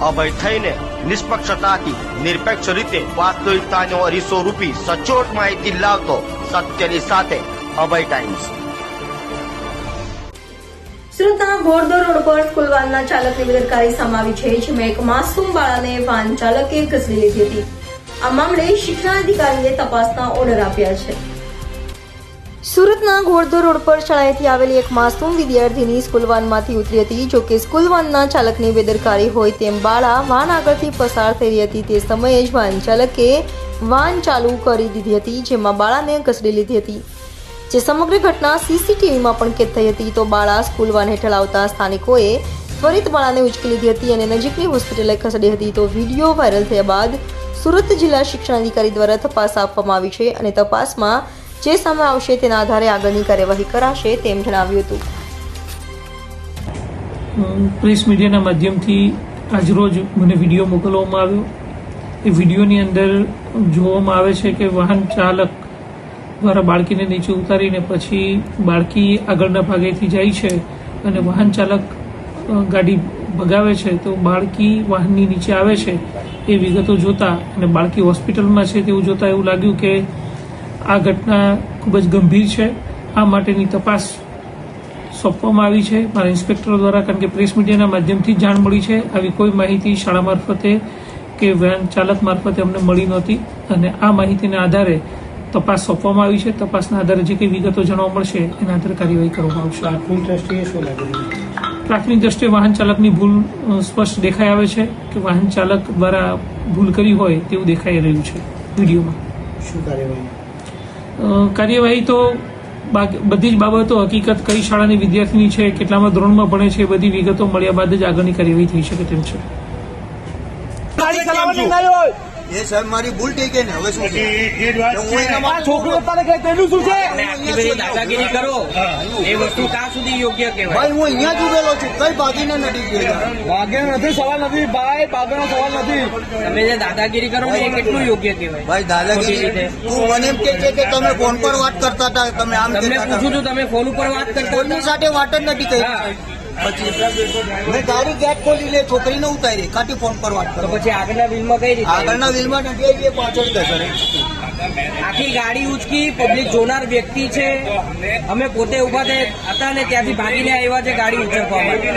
અભય થઈને નિષ્પક્ષતાથી, નિરપેક્ષ રીતે વાસ્તવિકતાનો અરીસો રૂપી સચોટ માહિતી લાવતો સત્યની સાથે અભય ટાઈમ્સ. સુરતના ઘોડદોર રોડ પર સ્કૂલ વાનના ચાલકની બેદરકારી સમાવી છે, જેમાં એક માસૂમ બાળાને વાન ચાલકે ઘસડી લીધી હતી. આ મામલે શિક્ષણાધિકારીએ તપાસના ઓર્ડર આપ્યા છે. સુરતના ઘોડદોર રોડ પર શાળાએથી આવેલી એક માસૂમ વિદ્યાર્થીની સ્કૂલ વાનમાંથી ઉતરી હતી, જો કે સ્કૂલ વાનના ચાલકની બેદરકારી હોય તેમ બાળા વાન આગળથી પસાર થઈ રહી હતી. તે સમયે જ વાન ચાલકે વાન ચાલુ કરી દીધી હતી, જેમાં બાળાને ઘસડી લીધી હતી. જે સમગ્ર ઘટના સીસીટીવીમાં પણ કેદ થઈ હતી, તો બાળા સ્કૂલ વાન હેઠળ આવતા સ્થાનિકોએ ત્વરિત બાળાને ઉચકી લીધી હતી અને નજીકની હોસ્પિટલે ખસેડી હતી. તો વીડિયો વાયરલ થયા બાદ સુરત જિલ્લા શિક્ષણાધિકારી દ્વારા તપાસ આપવામાં આવી છે અને તપાસમાં જે સામે આવશે તેના આધારે આગળની કાર્યવાહી કરાશે તેમ જણાવ્યું હતું. પ્રેસ મીડિયાના માધ્યમથી આજરોજ મને વીડિયો મોકલવામાં આવ્યો. એ વિડીયોની અંદર જોવામાં આવે છે કે વાહન ચાલક દ્વારા બાળકીને નીચે ઉતારીને પછી બાળકી આગળના ભાગેથી જાય છે અને વાહન ચાલક ગાડી ભગાવે છે તો બાળકી વાહનની નીચે આવે છે એ વિગતો જોતા અને બાળકી હોસ્પિટલમાં છે તેવું જોતા એવું લાગ્યું કે આ ઘટના ખૂબ જ ગંભીર છે. આ માટેની તપાસ સોંપવામાં આવી છે. મારા ઇન્સ્પેક્ટરો દ્વારા કારણ કે પ્રેસ મીડિયાના માધ્યમથી જાણ મળી છે આવી કોઈ માહિતી શાળા મારફતે કે વેન ચાલક મારફતે અમને મળી નહોતી. અને આ માહિતીના આધારે તપાસ સોંપવામાં આવી છે. તપાસના આધારે જે કંઈ વિગતો જાણવા મળશે એના આધારે કાર્યવાહી કરવામાં આવશે. પ્રાથમિક દ્રષ્ટિએ શું લાગે પ્રાથમિક દ્રષ્ટિએ વાહન ચાલકની ભૂલ સ્પષ્ટ દેખાઈ આવે છે કે વાહન ચાલક દ્વારા ભૂલ કરી હોય તેવું દેખાઈ રહ્યું છે વિડીયોમાં. શું કાર્યવાહી? કાર્યવાહી તો બધી જ બાબતો હકીકત કઈ શાળાની વિદ્યાર્થીની છે, કેટલામાં ધોરણમાં ભણે છે બધી વિગતો મળ્યા બાદ જ આગળની કાર્યવાહી થઈ શકે તેમ છે. એ સાહેબ મારી ભૂલ થઈ ગઈ ને. હવે શું છોકરો કઈ તેનું શું છે. દાદાગીરી કરો. એ વસ્તુ ક્યાં સુધી યોગ્ય કહેવાય? ભાઈ હું અહીંયા જ ઉભેલો છું. કઈ ભાગીને નથી ગયો ભાગ્યનો નથી સવાલ નથી. ભાઈ ભાગ્યનો સવાલ નથી. તમે જે દાદાગીરી કરો ને એ કેટલું યોગ્ય કહેવાય? ભાઈ દાદાગીરી તું મને એમ કે છે કે તમે ફોન પર વાત કરતા હતા તમે આમ તમને પૂછું છું તમે ફોન ઉપર વાત કરતા કોઈની સાથે વાત જ નથી કરી મેં ગાડી ગેટ ખોલી લે છોકરીને ઉતારી. ખાટી ફોન પર વાત કરો. પછી આગળના વિલમાં કઈ રીતે? આગળના વિલમાં નથી આવી, એ પાછળ સર આખી ગાડી ઉચકી પબ્લિક જોનાર વ્યક્તિ છે. અમે પોતે ઊભા થયા હતા ને ત્યાંથી ભાગીને આવ્યા છે ગાડી ઉચકવા માટે.